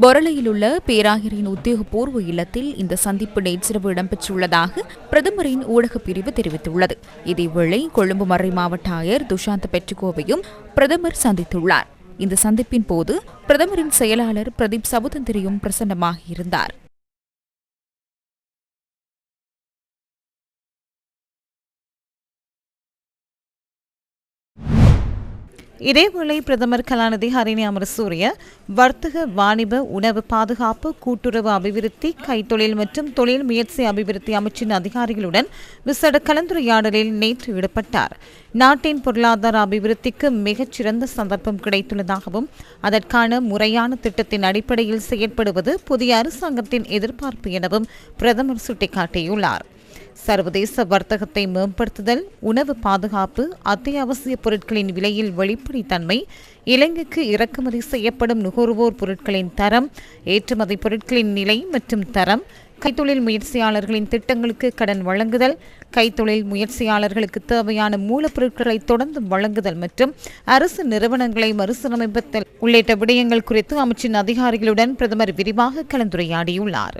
பொரளையிலுள்ள பேராயரின் உத்தியோகபூர்வ இல்லத்தில் இந்த சந்திப்பு நேற்றிரவு இடம்பெற்றுள்ளதாக பிரதமரின் ஊடகப் பிரிவு தெரிவித்துள்ளது. இதேவேளை கொழும்பு மறை மாவட்ட ஆயர் துஷாந்த் பெட்ரிகோவையும் பிரதமர் சந்தித்துள்ளார். இந்த சந்திப்பின் போது பிரதமரின் செயலாளர் பிரதீப் சபுதந்திரியும் பிரசன்னமாக இதேவேளை பிரதமர் கலாநிதி ஹரிணி அமரசூரிய வர்த்தக வாணிப உணவு பாதுகாப்பு கூட்டுறவு அபிவிருத்தி கைத்தொழில் மற்றும் தொழில் முயற்சி அபிவிருத்தி அமைச்சின் அதிகாரிகளுடன் விசேட கலந்துரையாடலில் நேற்று ஈடுபட்டார். நாட்டின் பொருளாதார அபிவிருத்திக்கு மிகச்சிறந்த சந்தர்ப்பம் கிடைத்துள்ளதாகவும் அதற்கான முறையான திட்டத்தின் அடிப்படையில் செயற்படுவது புதிய அரசாங்கத்தின் எதிர்பார்ப்பு எனவும் பிரதமர் சுட்டிக்காட்டியுள்ளார். சர்வதேச வர்த்தகத்தை மேம்படுத்துதல் உணவு பாதுகாப்பு அத்தியாவசிய பொருட்களின் விலையில் வெளிப்படைத்தன்மை இலங்கைக்கு இறக்குமதி செய்யப்படும் நுகர்வோர் பொருட்களின் தரம் ஏற்றுமதி பொருட்களின் நிலை மற்றும் தரம் கைத்தொழில் முயற்சியாளர்களின் திட்டங்களுக்கு கடன் வழங்குதல் கைத்தொழில் முயற்சியாளர்களுக்கு தேவையான மூலப்பொருட்களை தொடர்ந்து வழங்குதல் மற்றும் அரசு நிறுவனங்களை மறுசீரமைப்பதல் உள்ளிட்ட விடயங்கள் குறித்து அமைச்சின் அதிகாரிகளுடன் பிரதமர் விரிவாக கலந்துரையாடியுள்ளார்.